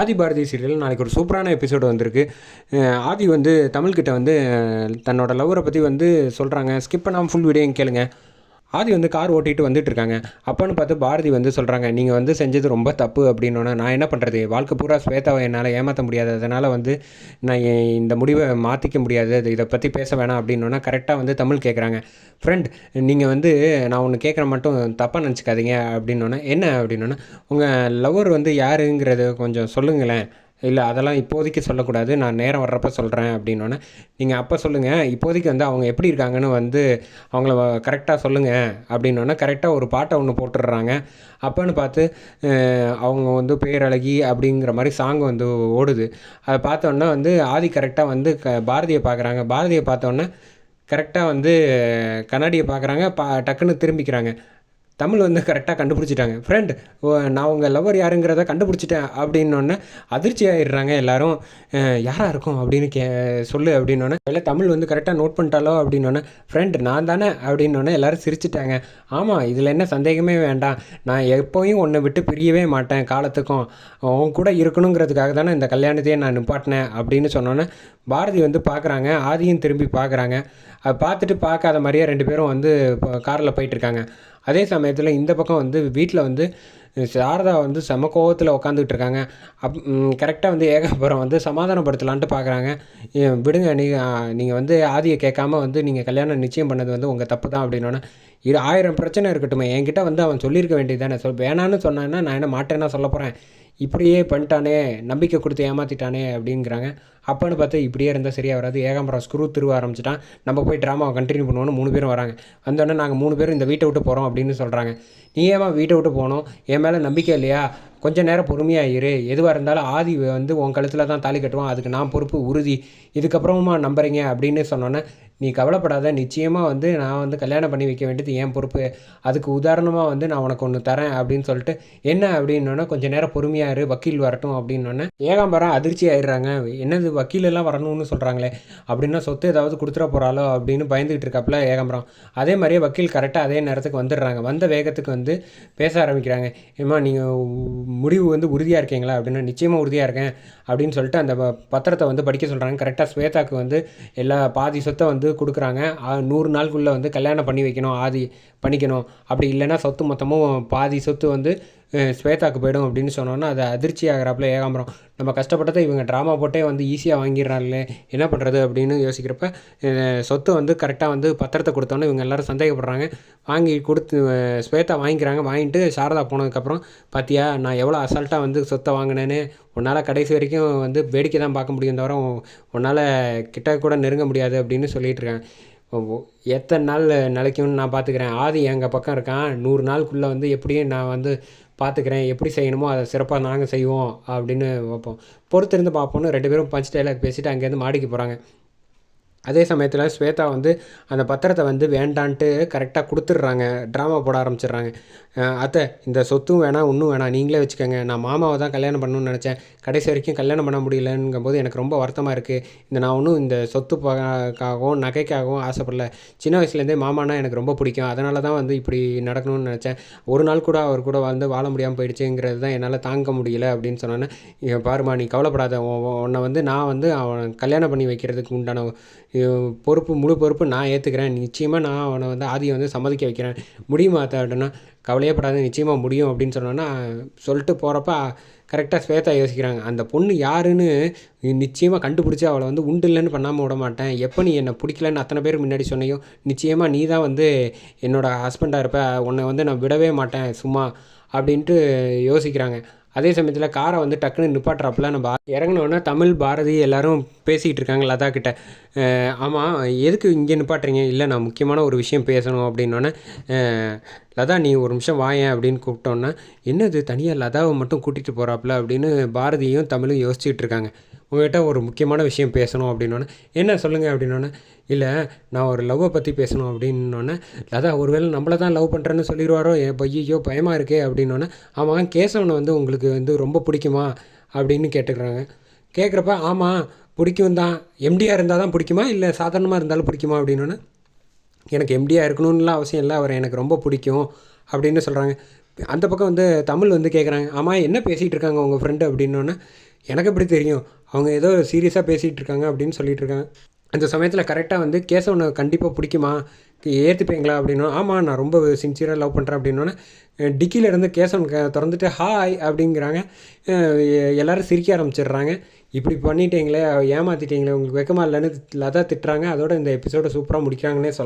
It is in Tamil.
ஆதி பாரதி சீரியல் நாளைக்கு ஒரு சூப்பரான எபிசோடு வந்திருக்கு. ஆதி வந்து தமிழ்கிட்ட வந்து தன்னோட லவ்வரை பற்றி வந்து சொல்கிறாங்க ஸ்கிப் பண்ணாமல் ஃபுல் வீடியோ கேளுங்கள் ஆதி வந்து கார் ஓட்டிகிட்டு வந்துட்டு இருக்காங்க. அப்போன்னு பார்த்து பாரதி வந்து சொல்கிறாங்க நீங்கள் வந்து செஞ்சது ரொம்ப தப்பு அப்படின்னோன்னா நான் என்ன பண்ணுறது வாழ்க்கை பூரா ஸ்வேதாவை என்னால் ஏமாற்ற முடியாது. அதனால் வந்து நான் என் இந்த முடிவை மாற்றிக்க முடியாது. அது இதை பற்றி பேச வேணாம் அப்படின்னோன்னா கரெக்டாக வந்து தமிழ் கேட்குறாங்க ஃப்ரெண்ட் நீங்கள் வந்து நான் ஒன்று கேட்குற மட்டும் தப்பாக நினச்சிக்காதீங்க அப்படின்னோன்னா என்ன? அப்படின்னோன்னா உங்கள் லவ்வர் வந்து யாருங்கிறத கொஞ்சம் சொல்லுங்களேன். இல்லை அதெல்லாம் இப்போதைக்கு சொல்லக்கூடாது. நான் நேரம் வர்றப்ப சொல்கிறேன் அப்படின்னோன்னே நீங்கள் அப்போ சொல்லுங்கள் இப்போதைக்கு வந்து அவங்க எப்படி இருக்காங்கன்னு வந்து அவங்கள கரெக்டாக சொல்லுங்கள் அப்படின்னோன்னே கரெக்டாக ஒரு பாட்டை ஒன்று போட்டுடுறாங்க. அப்போன்னு பார்த்து அவங்க வந்து பேரழகி அப்படிங்கிற மாதிரி சாங் வந்து ஓடுது. அதை பார்த்தோன்னே வந்து ஆதி கரெக்டாக வந்து க பாரதியை பார்க்குறாங்க. பாரதியை பார்த்தோன்னே கரெக்டாக வந்து கண்ணாடியை பார்க்குறாங்க. பா டக்குன்னு திரும்பிக்கிறாங்க. தமிழ் வந்து கரெக்டாக கண்டுபிடிச்சிட்டாங்க. ஃப்ரெண்ட் நான் உங்கள் லவர் யாருங்கிறத கண்டுபிடிச்சிட்டேன் அப்படின்னோடனே அதிர்ச்சி ஆயிடுறாங்க எல்லாரும். யாராக இருக்கும்? அப்படின்னு கே சொல்லு அப்படின்னோடனே இல்லை தமிழ் வந்து கரெக்டாக நோட் பண்ணிட்டாலோ அப்படின்னோடனே ஃப்ரெண்ட் நான் தானே? அப்படின்னோடனே எல்லாரும் சிரிச்சிட்டாங்க. ஆமாம் இதில் என்ன சந்தேகமே வேண்டாம். நான் எப்போயும் ஒன்றை விட்டு பிரியவே மாட்டேன் காலத்துக்கும். அவங்க கூட இருக்கணுங்கிறதுக்காக தானே இந்த கல்யாணத்தையே நான் நிப்பாட்டினேன் அப்படின்னு சொன்னோன்னே பாரதி வந்து பார்க்குறாங்க ஆதியும் திரும்பி பார்க்குறாங்க அதை பார்த்துட்டு பார்க்காத மாதிரியே ரெண்டு பேரும் வந்து காரில் போயிட்டுருக்காங்க அதே சமயத்தில் இந்த பக்கம் வந்து வீட்டில் வந்து சாரதா வந்து செம கோவத்தில் உட்காந்துக்கிட்டு இருக்காங்க அப் கரெக்டாக வந்து ஏகாபுரம் வந்து சமாதானப்படுத்தலான்ட்டு பார்க்குறாங்க விடுங்க நீங்கள் நீங்கள் வந்து ஆதியை கேட்காம வந்து நீங்கள் கல்யாணம் நிச்சயம் பண்ணது வந்து உங்கள் தப்பு தான் அப்படின்னோன்னே இது ஆயிரம் பிரச்சனை இருக்கட்டுமே என்கிட்ட வந்து அவன் சொல்லியிருக்க வேண்டியது தானே சொல் வேணான்னு சொன்னான்னா நான் என்ன மாட்டேன்னா சொல்ல போகிறேன் இப்படியே பண்ணிட்டானே நம்பிக்கை கொடுத்து ஏமாற்றிட்டானே அப்படிங்கிறாங்க. அப்போன்னு பார்த்து இப்படியே இருந்தால் சரியாக வராது ஏகாம்பரம் ஸ்க்ரூ திருவ ஆரம்பிச்சிட்டான். நம்ம போய் ட்ராமாவை கண்டினியூ பண்ணுவோன்னு மூணு பேரும் வராங்க. வந்தோடனே நாங்கள் மூணு பேரும் இந்த வீட்டை விட்டு போகிறோம் அப்படின்னு சொல்கிறாங்க நீ ஏமா வீட்டை விட்டு போகணும் என் மேலே நம்பிக்கை இல்லையா? கொஞ்சம் நேரம் பொறுமையாக இரு எதுவாக இருந்தாலும் ஆதி வந்து உன் கழுத்தில் தான் தாலி கட்டுவான். அதுக்கு நான் பொறுப்பு உறுதி. இதுக்கப்புறமா நம்புறீங்க அப்படின்னு சொன்னோன்னே நீ கவலைப்படாத நிச்சயமாக வந்து நான் வந்து கல்யாணம் பண்ணி வைக்க வேண்டியது என் பொறுப்பு. அதுக்கு உதாரணமாக வந்து நான் உனக்கு ஒன்று தரேன் அப்படின்னு சொல்லிட்டு என்ன அப்படின்னோடனே கொஞ்சம் நேரம் பொறுமையாக இரு வக்கீல் வரட்டும் அப்படின்னோடனே ஏகாம்பரம் அதிர்ச்சி ஆயிடுறாங்க. என்னது வக்கீல் எல்லாம் வரணும்னு சொல்கிறாங்களே அப்படின்னா சொத்து ஏதாவது கொடுத்துட போகிறாளோ அப்படின்னு பயந்துக்கிட்டு இருக்காப்புல ஏகாம்பரம். அதே மாதிரியே வக்கீல் கரெக்டாக அதே நேரத்துக்கு வந்துடுறாங்க. வந்த வேகத்துக்கு வந்து பேச ஆரம்பிக்கிறாங்க. ஏம்மா நீங்கள் முடிவு வந்து உறுதியாக இருக்கீங்களா? அப்படின்னா நிச்சயமாக உறுதியாக இருக்கேன் அப்படின்னு சொல்லிட்டு அந்த ப- பத்திரத்தை வந்து படிக்க சொல்கிறாங்க கரெக்டாக ஸ்வேதாக்கு வந்து எல்லா பாதி சொத்தை வந்து கொடுக்குறாங்க. நூறு நாளுக்குள்ளே வந்து கல்யாணம் பண்ணி வைக்கணும் ஆதி பண்ணிக்கணும். அப்படி இல்லைன்னா சொத்து மொத்தமும் பாதி சொத்து வந்து ஸ்வேதாக்கு போயிடும் அப்படின்னு சொன்னோன்னா அது அதிர்ச்சி ஆகிறாப்புல ஏகாம்பரம். நம்ம கஷ்டப்பட்டதை இவங்க ட்ராமா போட்டே வந்து ஈஸியாக வாங்கிடுறாங்களே என்ன பண்ணுறது அப்படின்னு யோசிக்கிறப்ப சொத்து வந்து கரெக்டாக வந்து பத்திரத்தை கொடுத்தோன்னே இவங்க எல்லோரும் சந்தேகப்படுறாங்க. வாங்கி கொடுத்து ஸ்வேதா வாங்கிக்கிறாங்க. வாங்கிட்டு சாரதா போனதுக்கப்புறம் பார்த்தியா நான் எவ்வளோ அசால்ட்டாக வந்து சொத்தை வாங்கினேன்னு உன்னால் கடைசி வரைக்கும் வந்து வேடிக்கை தான் பார்க்க முடியும் தவிர உன்னால் கிட்ட கூட நெருங்க முடியாது அப்படின்னு சொல்லிகிட்டு இருக்காங்க. எத்தனை நாள் நிலைக்கும்னு நான் பார்த்துக்கிறேன். ஆதி எங்கள் பக்கம் இருக்கான். நூறு நாளுக்குள்ளே வந்து எப்படியும் நான் வந்து பார்த்துக்கிறேன் எப்படி செய்யணுமோ அதை சிறப்பாக நாங்கள் செய்வோம் அப்படின்னு வைப்போம் பொறுத்திருந்து பார்ப்போம்னு ரெண்டு பேரும் பஞ்ச் டைலாக் பேசிட்டு அங்கேருந்து மாடிக்கு போகிறாங்க அதே சமயத்தில் ஸ்வேதா வந்து அந்த பத்திரத்தை வந்து வேண்டான்ட்டு கரெக்டாக கொடுத்துட்றாங்க. ட்ராமா போட ஆரம்பிச்சிடுறாங்க. அத்தை இந்த சொத்தும் வேணாம் ஒன்றும் வேணாம் நீங்களே வச்சுக்கோங்க. நான் மாமாவை தான் கல்யாணம் பண்ணணும்னு நினச்சேன். கடைசி வரைக்கும் கல்யாணம் பண்ண முடியலங்கும்போது எனக்கு ரொம்ப வருத்தமாக இருக்குது இந்த நான் ஒன்றும் இந்த சொத்துக்காகவும் நகைக்காகவும் ஆசைப்படல. சின்ன வயசுலேருந்தே மாமானா எனக்கு ரொம்ப பிடிக்கும். அதனால தான் வந்து இப்படி நடக்கணும்னு நினச்சேன். ஒரு நாள் கூட அவர் கூட வந்து வாழ முடியாமல் போயிடுச்சுங்கிறது தான் என்னால் தாங்க முடியல அப்படின்னு சொன்னோன்னே பாருமா நீ கவலைப்படாத. உன்னை வந்து நான் வந்து அவன் கல்யாணம் பண்ணி வைக்கிறதுக்கு உண்டான பொறுப்பு முழு பொறுப்பு நான் ஏற்றுக்கிறேன் நிச்சயமாக நான் அவனை வந்து ஆதியை வந்து சம்மதிக்க வைக்கிறேன். முடியுமா அத்தை அப்படின்னா கவலையே படாத நிச்சயமாக முடியும் அப்படின்னு சொன்னோன்னா சொல்லிட்டு போகிறப்ப கரெக்டாக ஸ்வேதா யோசிக்கிறாங்க. அந்த பொண்ணு யாருன்னு நிச்சயமாக கண்டுபிடிச்சி அவளை வந்து உண்டு இல்லைன்னு பண்ணாமல் விட மாட்டேன். எப்போ நீ என்னை பிடிக்கலன்னு அத்தனை பேர் முன்னாடி சொன்னையோ? நிச்சயமாக நீ தான் வந்து என்னோடய ஹஸ்பண்டாக இருப்ப. உன்னை வந்து நான் விடவே மாட்டேன். சும்மா அப்படின்ட்டு யோசிக்கிறாங்க. அதே சமயத்தில் காரை வந்து டக்குன்னு நிப்பாட்டுறாப்புல நம்ம இறங்கினோன்னா தமிழ் பாரதி எல்லாரும் பேசிக்கிட்டு இருக்காங்க லதா கிட்ட. ஆமாம் எதுக்கு இங்கே நிப்பாட்டுறீங்க? இல்லை நான் முக்கியமான ஒரு விஷயம் பேசணும் அப்படின்னோடனே லதா நீ ஒரு நிமிஷம் வாயேன் அப்படின்னு கூப்பிட்டோன்னா என்னது தனியாக லதாவை மட்டும் கூட்டிகிட்டு போகிறாப்புல அப்படின்னு பாரதியும் தமிழும் யோசிச்சுட்டு இருக்காங்க. உங்கள்கிட்ட ஒரு முக்கியமான விஷயம் பேசணும் அப்படின்னோடனே என்ன சொல்லுங்கள் அப்படின்னோடனே இல்லை நான் ஒரு லவ்வை பற்றி பேசணும். அப்படின்னோடனே லதா ஒருவேளை நம்மளை தான் லவ் பண்ணுறேன்னு சொல்லிடுவாரோ ஏ பையோ பயமாக இருக்கே? அப்படின்னோடனே ஆமாம் கேசவனை வந்து உங்களுக்கு வந்து ரொம்ப பிடிக்குமா? அப்படின்னு கேட்டுக்கிறாங்க. கேட்குறப்ப ஆமாம் பிடிக்கும் தான். எம்டியாக இருந்தால் தான் பிடிக்குமா? இல்லை சாதாரணமாக இருந்தாலும் பிடிக்குமா? அப்படின்னோடனே எனக்கு எம்டியாக இருக்கணும்னுலாம் அவசியம் இல்லை. அவரை எனக்கு ரொம்ப பிடிக்கும். அப்படின்னு சொல்கிறாங்க அந்த பக்கம் வந்து தமிழ் வந்து கேட்குறாங்க. ஆமாம் என்ன பேசிகிட்டு இருக்காங்க உங்கள் ஃப்ரெண்டு அப்படின்னோடனே எனக்கு எப்படி தெரியும்? அவங்க ஏதோ சீரியஸாக பேசிகிட்டு இருக்காங்க அப்படின்னு சொல்லிட்டு இருக்காங்க அந்த சமயத்தில் கரெக்டாக வந்து கேசவனை கண்டிப்பாக பிடிக்குமா? ஏற்றுப்பீங்களா அப்படின்னா ஆமாம் நான் ரொம்ப சின்சியராக லவ் பண்ணுறேன் அப்படின்னோடனே டிக்கிலேருந்து கேசவன் க திறந்துட்டு ஹாய் அப்படிங்கிறாங்க. எல்லோரும் சிரிக்க ஆரம்பிச்சிடுறாங்க. இப்படி பண்ணிட்டீங்களே ஏமாற்றிட்டீங்களே உங்களுக்கு வெக்கமா இல்லைன்னு லதா திட்டுறாங்க. அதோட இந்த எபிசோட சூப்பராக முடிக்கிறாங்கன்னே சொல்லலாம்.